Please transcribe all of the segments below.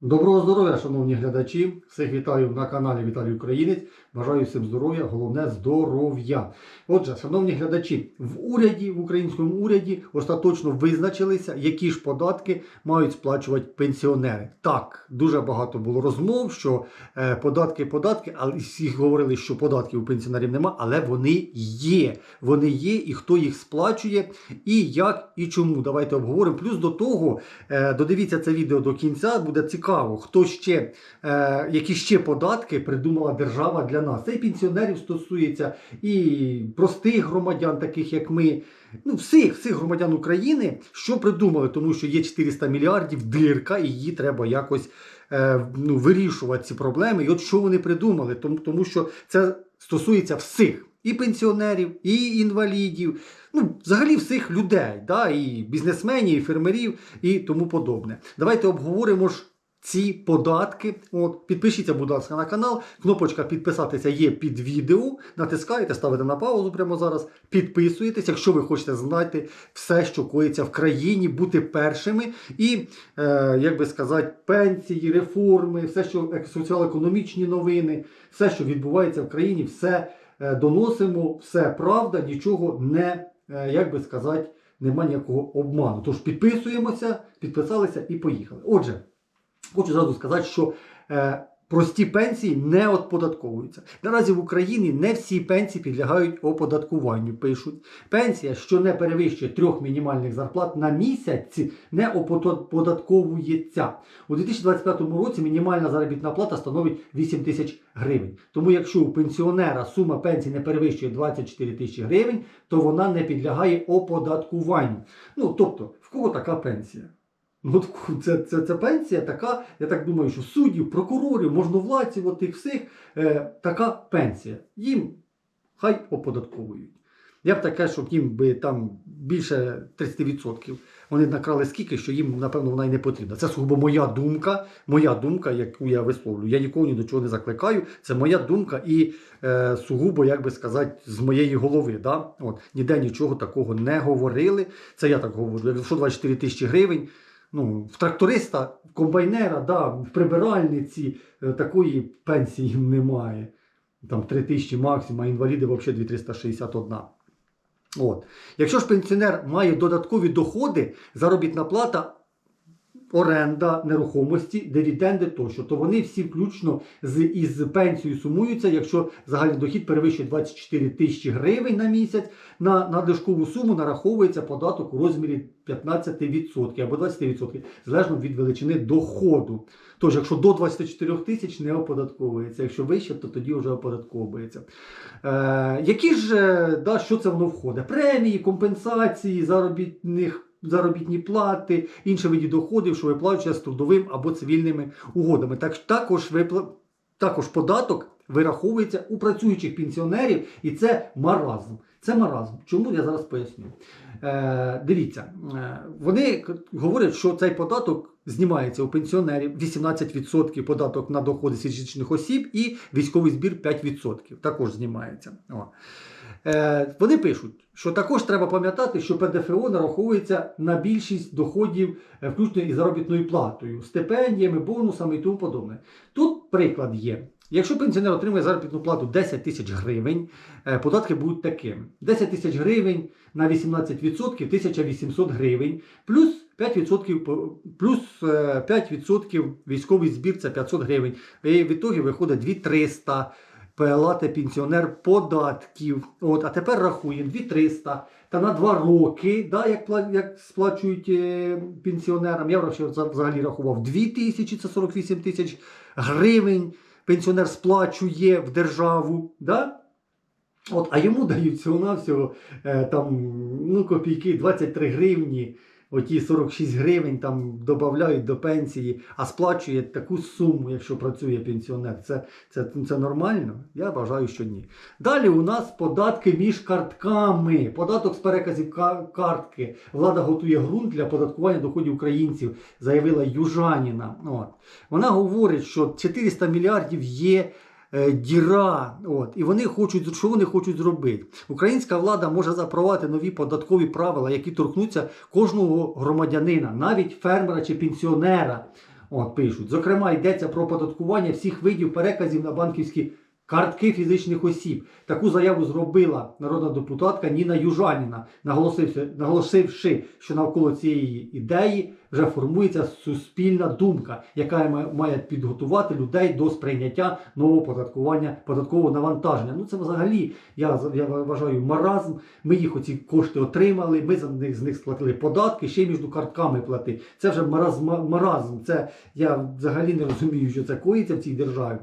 Доброго здоров'я, шановні глядачі! Всіх вітаю на каналі Віталій Українець. Бажаю всім здоров'я, головне здоров'я. Отже, шановні глядачі, в уряді, в українському уряді остаточно визначилися, які ж податки мають сплачувати пенсіонери. Так, дуже багато було розмов, що е, податки, податки, але всі говорили, що податків у пенсіонерів нема, але вони є. Вони є, і хто їх сплачує, і як, і чому. Давайте обговоримо. Плюс до того, е, додивіться це відео до кінця, буде цікаво, хто ще, е, які ще податки придумала держава для нас. Це і пенсіонерів стосується, і простих громадян, таких як ми. Ну, всіх, всіх громадян України, що придумали, тому що є 400 мільярдів дирка, і її треба якось е, ну, вирішувати ці проблеми. І от що вони придумали, тому, тому що це стосується всіх. І пенсіонерів, і інвалідів, ну, взагалі всіх людей, да, і бізнесменів, і фермерів, і тому подобне. Давайте обговоримо ж ці податки. От, підпишіться, будь ласка, на канал. Кнопочка підписатися є під відео. Натискаєте, ставите на паузу прямо зараз. Підписуєтесь, якщо ви хочете знати все, що коїться в країні, бути першими. І, е, як би сказати, пенсії, реформи, все, що ек- соціально-економічні новини, все, що відбувається в країні, все е, доносимо, все правда, нічого не, е, як би сказати, нема ніякого обману. Тож підписуємося, підписалися і поїхали. Отже. Хочу зразу сказати, що е, прості пенсії не оподатковуються. Наразі в Україні не всі пенсії підлягають оподаткуванню. Пишуть, пенсія, що не перевищує трьох мінімальних зарплат на місяць, не оподатковується. У 2025 році мінімальна заробітна плата становить 8 тисяч гривень. Тому якщо у пенсіонера сума пенсії не перевищує 24 тисячі гривень, то вона не підлягає оподаткуванню. Ну тобто, в кого така пенсія? Ну, це, це, це пенсія така, я так думаю, що суддів, прокурорів, можновладців, от тих всіх, е, така пенсія. Їм хай оподатковують. Я б таке, щоб їм би там більше 30% вони накрали скільки, що їм, напевно, вона і не потрібна. Це сугубо моя думка, моя думка, яку я висловлюю. Я нікого ні до чого не закликаю. Це моя думка і е, сугубо, як би сказати, з моєї голови. Да? От, ніде нічого такого не говорили. Це я так говорю. Якщо 24 тисячі гривень, ну, в тракториста, в комбайнера, да, в прибиральниці е, такої пенсії немає. Там 3 тисячі максимум, а інваліди взагалі 2361. От. Якщо ж пенсіонер має додаткові доходи, заробітна плата, оренда нерухомості, дивіденди тощо, то вони всі включно з із пенсією сумуються, якщо загальний дохід перевищує 24 тисячі гривень на місяць, на надлишкову суму нараховується податок у розмірі 15% або 20%, залежно від величини доходу. Тож, якщо до 24 тисяч не оподатковується, якщо вище, то тоді вже оподатковується. Е, які ж, е, да, що це воно входить? Премії, компенсації, заробітних. Заробітні плати, інші види доходів, що виплачується з трудовим або цивільними угодами. Так, також, випла... також податок вираховується у працюючих пенсіонерів, і це маразм. Це маразм. Чому я зараз поясню? Е, дивіться, е, вони говорять, що цей податок знімається у пенсіонерів 18% податок на доходи фізичних осіб і військовий збір 5% також знімається. О. Е, вони пишуть, що також треба пам'ятати, що ПДФО нараховується на більшість доходів, е, включно із заробітною платою, стипендіями, бонусами і тому подобне. Тут приклад є. Якщо пенсіонер отримує заробітну плату 10 тисяч гривень, е, податки будуть такими: 10 тисяч гривень на 18% 1800 гривень, плюс 5%, плюс е, 5% військовий збір це 500 гривень. І в ітогі виходить 2300 плати пенсіонер податків. От, а тепер рахуємо 2300 та на 2 роки, да, як, пла- як сплачують е, пенсіонерам. Я взагалі рахував 2000, це 48 тисяч гривень. Пенсіонер сплачує в державу. Да? От, а йому дають всього-навсього е, там, ну, копійки 23 гривні, оті 46 гривень там додають до пенсії, а сплачує таку суму, якщо працює пенсіонер. Це, це, це нормально? Я вважаю, що ні. Далі у нас податки між картками. Податок з переказів картки. Влада готує ґрунт для податкування доходів українців, заявила Южаніна. От. Вона говорить, що 400 мільярдів є діра. От, і вони хочуть, що вони хочуть зробити? Українська влада може запровадити нові податкові правила, які торкнуться кожного громадянина, навіть фермера чи пенсіонера. От пишуть. Зокрема, йдеться про оподаткування всіх видів переказів на банківські картки фізичних осіб. Таку заяву зробила народна депутатка Ніна Южаніна, наголосивши, наголосивши, що навколо цієї ідеї вже формується суспільна думка, яка має підготувати людей до сприйняття нового податкування, податкового навантаження. Ну це взагалі я, я вважаю маразм. Ми їх оці кошти отримали, ми за них з них сплатили податки, ще й між картками плати. Це вже маразм, маразм. Це я взагалі не розумію, що це коїться в цій державі.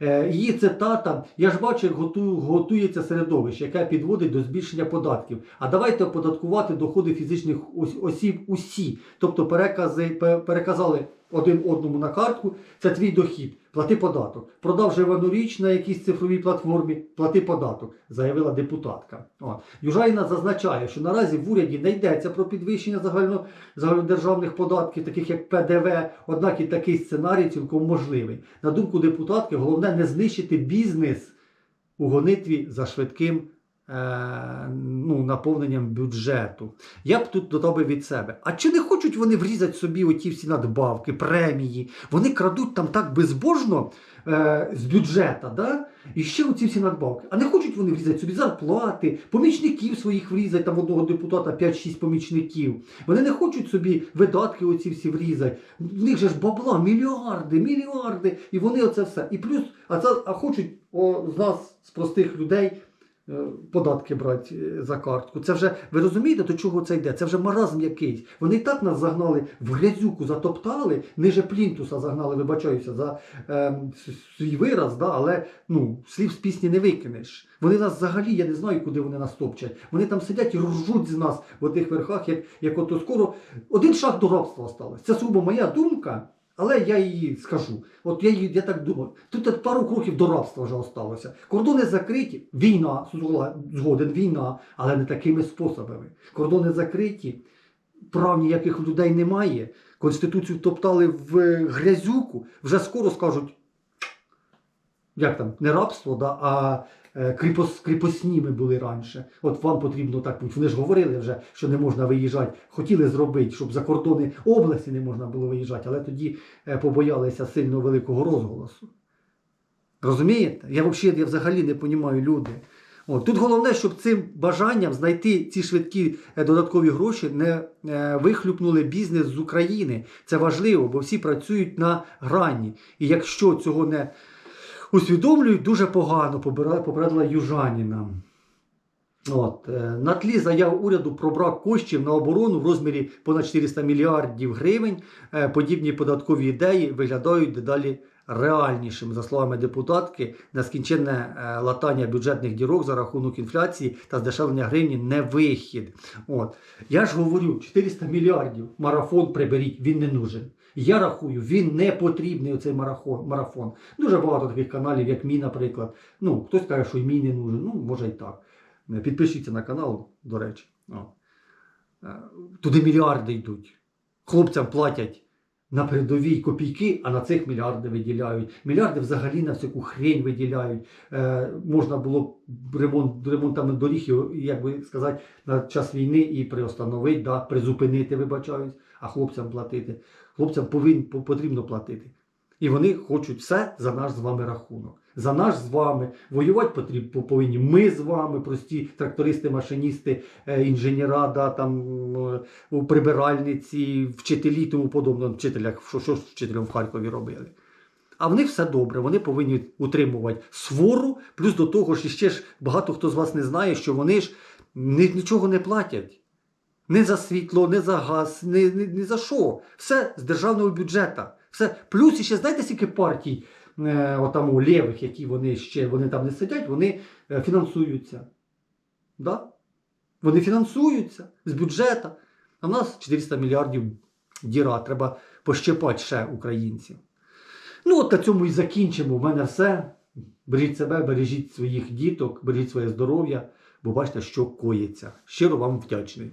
Е, її цитата: я ж бачу, як готу- готується середовище, яке підводить до збільшення податків. А давайте оподаткувати доходи фізичних осіб усі. Тобто перекази, переказали один одному на картку, це твій дохід, плати податок. Продав живану річ на якійсь цифровій платформі, плати податок, заявила депутатка. От. Южайна зазначає, що наразі в уряді не йдеться про підвищення загально, загальнодержавних податків, таких як ПДВ, однак і такий сценарій цілком можливий. На думку депутатки, головне не знищити бізнес у гонитві за швидким ну, наповненням бюджету. Я б тут додав від себе. А чи не хочуть вони врізати собі оті всі надбавки, премії? Вони крадуть там так безбожно е, з бюджета, да? і ще оці всі надбавки. А не хочуть вони врізати собі зарплати, помічників своїх врізати, там одного депутата 5-6 помічників. Вони не хочуть собі видатки оці всі врізати. В них же ж бабла, мільярди, мільярди, і вони оце все. І плюс, а це а хочуть о, з нас, з простих людей, е, податки брати е, за картку. Це вже, ви розумієте, до чого це йде? Це вже маразм якийсь. Вони і так нас загнали в грязюку, затоптали, ниже плінтуса загнали, вибачаюся за е, свій вираз, да, але ну, слів з пісні не викинеш. Вони нас взагалі, я не знаю, куди вони нас топчать. Вони там сидять і ржуть з нас в тих верхах, як, як ото скоро один шаг до рабства осталось. Це сугубо моя думка. Але я її скажу. От я, її- я так думаю. Тут пару кроків до рабства вже осталося. Кордони закриті, війна, згоден, війна, але не такими способами. Кордони закриті, прав ніяких людей немає. Конституцію топтали в грязюку, вже скоро скажуть, як там, не рабство, да, а е, кріпос, кріпосні ми були раніше. От вам потрібно так бути. Вони ж говорили вже, що не можна виїжджати. Хотіли зробити, щоб за кордони області не можна було виїжджати, але тоді е, побоялися сильно великого розголосу. Розумієте? Я взагалі, я взагалі не розумію люди. От. Тут головне, щоб цим бажанням знайти ці швидкі е, додаткові гроші не е, вихлюпнули бізнес з України. Це важливо, бо всі працюють на грані. І якщо цього не усвідомлюють, дуже погано попередила Южаніна. От, е, на тлі заяв уряду про брак коштів на оборону в розмірі понад 400 мільярдів гривень, е, подібні податкові ідеї виглядають дедалі реальнішими. За словами депутатки, нескінченне е, латання бюджетних дірок за рахунок інфляції та здешевлення гривні не вихід. От. Я ж говорю, 400 мільярдів марафон приберіть, він не нужен. Я рахую, він не потрібний оцей марафон. Дуже багато таких каналів, як мій, наприклад. Ну, хтось каже, що і мій не нужен. Ну, може і так. Е, Підпишіться на канал, до речі. Е, Туди мільярди йдуть. Хлопцям платять на передовій копійки, а на цих мільярди виділяють. Мільярди взагалі на всяку хрень виділяють. Е, можна було ремонт, ремонтами доріг, як би сказати, на час війни і приостановити, да, призупинити, вибачаюсь, а хлопцям платити. Хлопцям повин, потрібно платити. І вони хочуть все за наш з вами рахунок. За наш з вами. Воювати потрібно повинні ми з вами, прості трактористи, машиністи, е, інженера, да, там, е, прибиральниці, вчителі тому подобне. Вчителя, що, що ж вчителям в Харкові робили. А в них все добре, вони повинні утримувати свору, плюс до того ж іще ж багато хто з вас не знає, що вони ж нічого не платять. Не за світло, не за газ, не, не, не за що. Все з державного бюджету. Все. Плюс іще знаєте, скільки партій е, отам лівих, які вони ще вони там не сидять, вони е, фінансуються. Да? Вони фінансуються з бюджету. А в нас 400 мільярдів діра. Треба пощепати ще українців. Ну, от на цьому і закінчимо. У мене все. Бережіть себе, бережіть своїх діток, бережіть своє здоров'я, бо бачите, що коїться. Щиро вам вдячний.